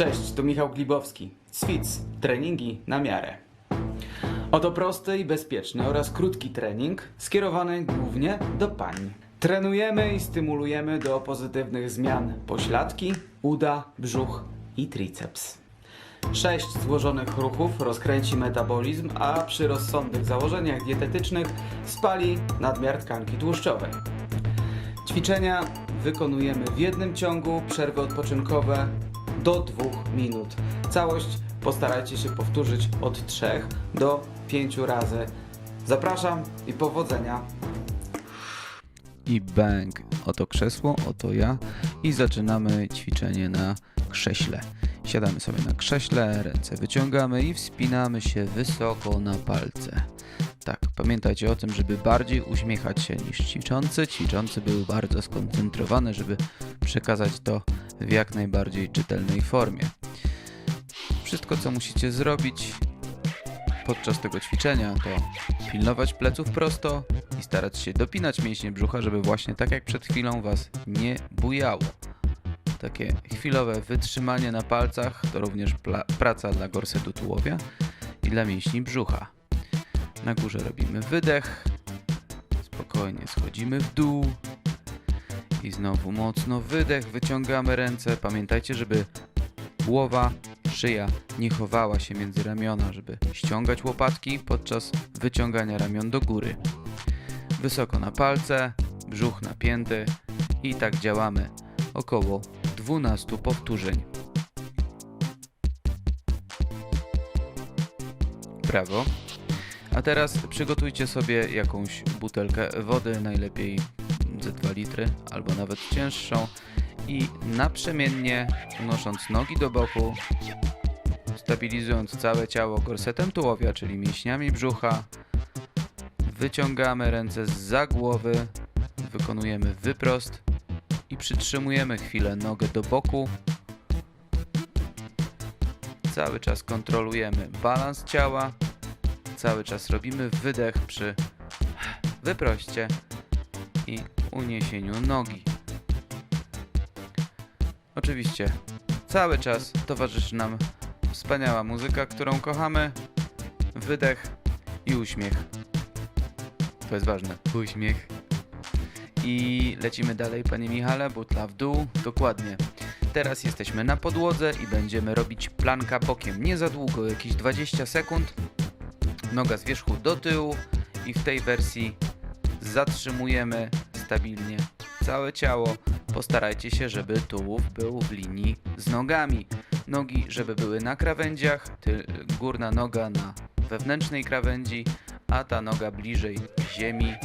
Cześć, tu Michał Glibowski. Swic, treningi na miarę. Oto prosty i bezpieczny oraz krótki trening skierowany głównie do pań. Trenujemy i stymulujemy do pozytywnych zmian pośladki, uda, brzuch i triceps. Sześć złożonych ruchów rozkręci metabolizm, a przy rozsądnych założeniach dietetycznych spali nadmiar tkanki tłuszczowej. Ćwiczenia wykonujemy w jednym ciągu, przerwy odpoczynkowe do 2 minut. Całość postarajcie się powtórzyć od 3 do 5 razy. Zapraszam i powodzenia. i bang. Oto krzesło, oto ja i zaczynamy ćwiczenie na krześle. Siadamy sobie na krześle, ręce wyciągamy i wspinamy się wysoko na palce. Tak, pamiętajcie o tym, żeby bardziej uśmiechać się niż ćwiczący. Ćwiczący był bardzo skoncentrowany, żeby przekazać to w jak najbardziej czytelnej formie. Wszystko, co musicie zrobić podczas tego ćwiczenia, to pilnować pleców prosto i starać się dopinać mięśnie brzucha, żeby właśnie tak jak przed chwilą Was nie bujało. Takie chwilowe wytrzymanie na palcach to również praca dla gorsetu tułowia i dla mięśni brzucha. Na górze robimy wydech, spokojnie schodzimy w dół i znowu mocno wydech, wyciągamy ręce. Pamiętajcie, żeby głowa, szyja nie chowała się między ramiona, żeby ściągać łopatki podczas wyciągania ramion do góry. Wysoko na palce, brzuch napięty i tak działamy około 12 powtórzeń. Brawo. A teraz przygotujcie sobie jakąś butelkę wody, najlepiej ze 2 litry albo nawet cięższą i naprzemiennie unosząc nogi do boku, stabilizując całe ciało gorsetem tułowia, czyli mięśniami brzucha, wyciągamy ręce za głowy, wykonujemy wyprost i przytrzymujemy chwilę nogę do boku. Cały czas kontrolujemy balans ciała, cały czas robimy wydech przy wyproście i uniesieniu nogi. Oczywiście cały czas towarzyszy nam wspaniała muzyka, którą kochamy, wydech i uśmiech. To jest ważne. Uśmiech. I lecimy dalej, panie Michale, butla w dół. Dokładnie. Teraz jesteśmy na podłodze i będziemy robić planka bokiem. Nie za długo, jakieś 20 sekund. Noga z wierzchu do tyłu i w tej wersji zatrzymujemy stabilnie całe ciało. Postarajcie się, żeby tułów był w linii z nogami. Nogi, żeby były na krawędziach, górna noga na wewnętrznej krawędzi, a ta noga bliżej ziemi e,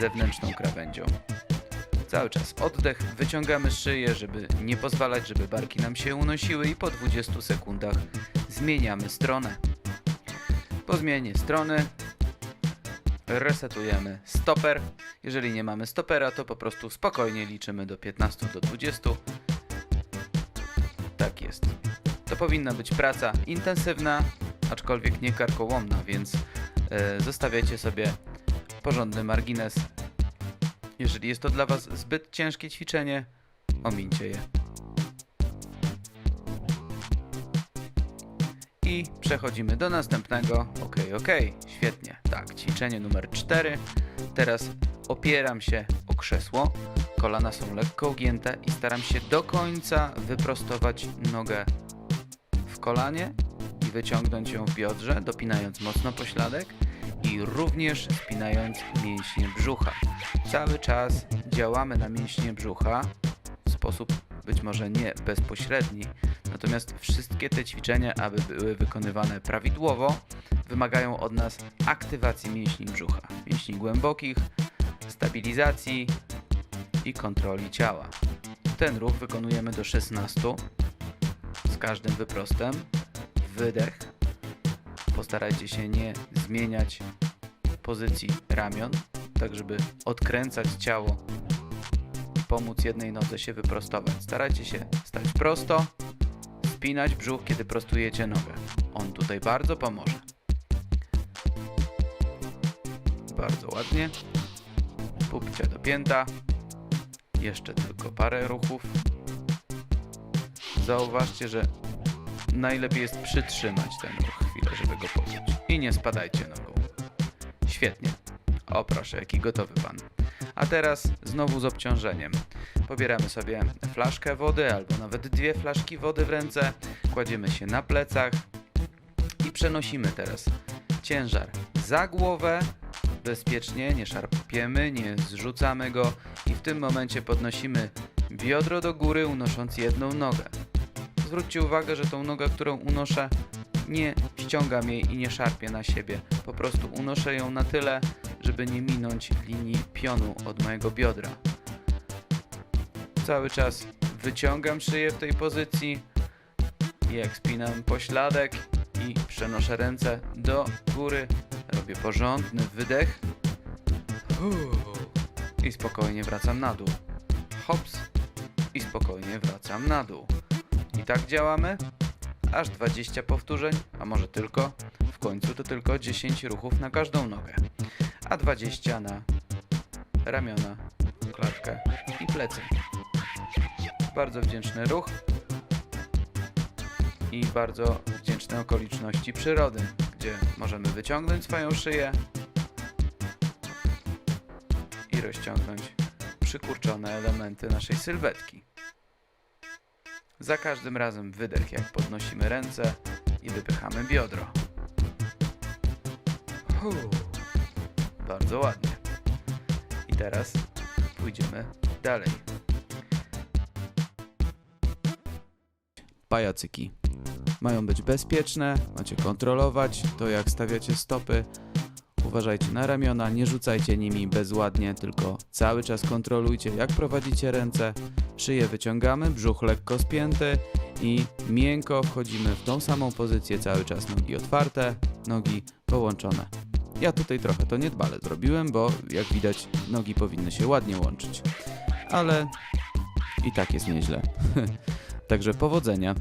zewnętrzną krawędzią. Cały czas oddech, wyciągamy szyję, żeby nie pozwalać, żeby barki nam się unosiły i po 20 sekundach zmieniamy stronę. Po zmianie strony resetujemy stoper. Jeżeli nie mamy stopera, to po prostu spokojnie liczymy do 15 do 20. Tak jest. To powinna być praca intensywna, aczkolwiek nie karkołomna, więc e, zostawiacie sobie porządny margines. Jeżeli jest to dla Was zbyt ciężkie ćwiczenie, omińcie je. I przechodzimy do następnego. Ok, ok, świetnie. Tak, ćwiczenie numer 4. Teraz opieram się o krzesło. Kolana są lekko ugięte i staram się do końca wyprostować nogę w kolanie i wyciągnąć ją w biodrze, dopinając mocno pośladek i również spinając mięśnie brzucha. Cały czas działamy na mięśnie brzucha w sposób być może nie bezpośredni, natomiast wszystkie te ćwiczenia, aby były wykonywane prawidłowo, wymagają od nas aktywacji mięśni brzucha, mięśni głębokich, stabilizacji i kontroli ciała. Ten ruch wykonujemy do 16 z każdym wyprostem. Wydech. Postarajcie się nie zmieniać pozycji ramion, tak żeby odkręcać ciało i pomóc jednej nodze się wyprostować. Starajcie się stać prosto, spinać brzuch, kiedy prostujecie nogę. On tutaj bardzo pomoże. Bardzo ładnie. Pupcia do pięta. Jeszcze tylko parę ruchów. zauważcie, że najlepiej jest przytrzymać ten ruch chwilę, żeby go poczuć. I nie spadajcie nogą. Świetnie. O proszę, jaki gotowy pan. A teraz znowu z obciążeniem. Pobieramy sobie flaszkę wody albo nawet dwie flaszki wody w ręce, kładziemy się na plecach i przenosimy teraz ciężar za głowę. Bezpiecznie, nie szarpiemy, nie zrzucamy go i w tym momencie podnosimy biodro do góry, unosząc jedną nogę. Zwróćcie uwagę, że tą nogę, którą unoszę, nie ściągam jej i nie szarpię na siebie. Po prostu unoszę ją na tyle, żeby nie minąć linii pionu od mojego biodra. Cały czas wyciągam szyję w tej pozycji, jak spinam pośladek i przenoszę ręce do góry. Robię porządny wydech. I spokojnie wracam na dół. Hops. I spokojnie wracam na dół. I tak działamy. Aż 20 powtórzeń, a może tylko. W końcu to tylko 10 ruchów na każdą nogę. A 20 na ramiona, klatkę i plecy. Bardzo wdzięczny ruch i bardzo wdzięczne okoliczności przyrody, gdzie możemy wyciągnąć swoją szyję rozciągnąć przykurczone elementy naszej sylwetki. Za każdym razem wydech, jak podnosimy ręce i wypychamy biodro. Bardzo ładnie. I teraz pójdziemy dalej. Pajacyki mają być bezpieczne, macie kontrolować to, jak stawiacie stopy. Uważajcie na ramiona, nie rzucajcie nimi bezładnie, tylko cały czas kontrolujcie, jak prowadzicie ręce. Szyję wyciągamy, brzuch lekko spięty i miękko wchodzimy w tą samą pozycję, cały czas nogi otwarte, nogi połączone. Ja tutaj trochę to niedbale zrobiłem, bo jak widać, nogi powinny się ładnie łączyć. Ale i tak jest nieźle. Także powodzenia.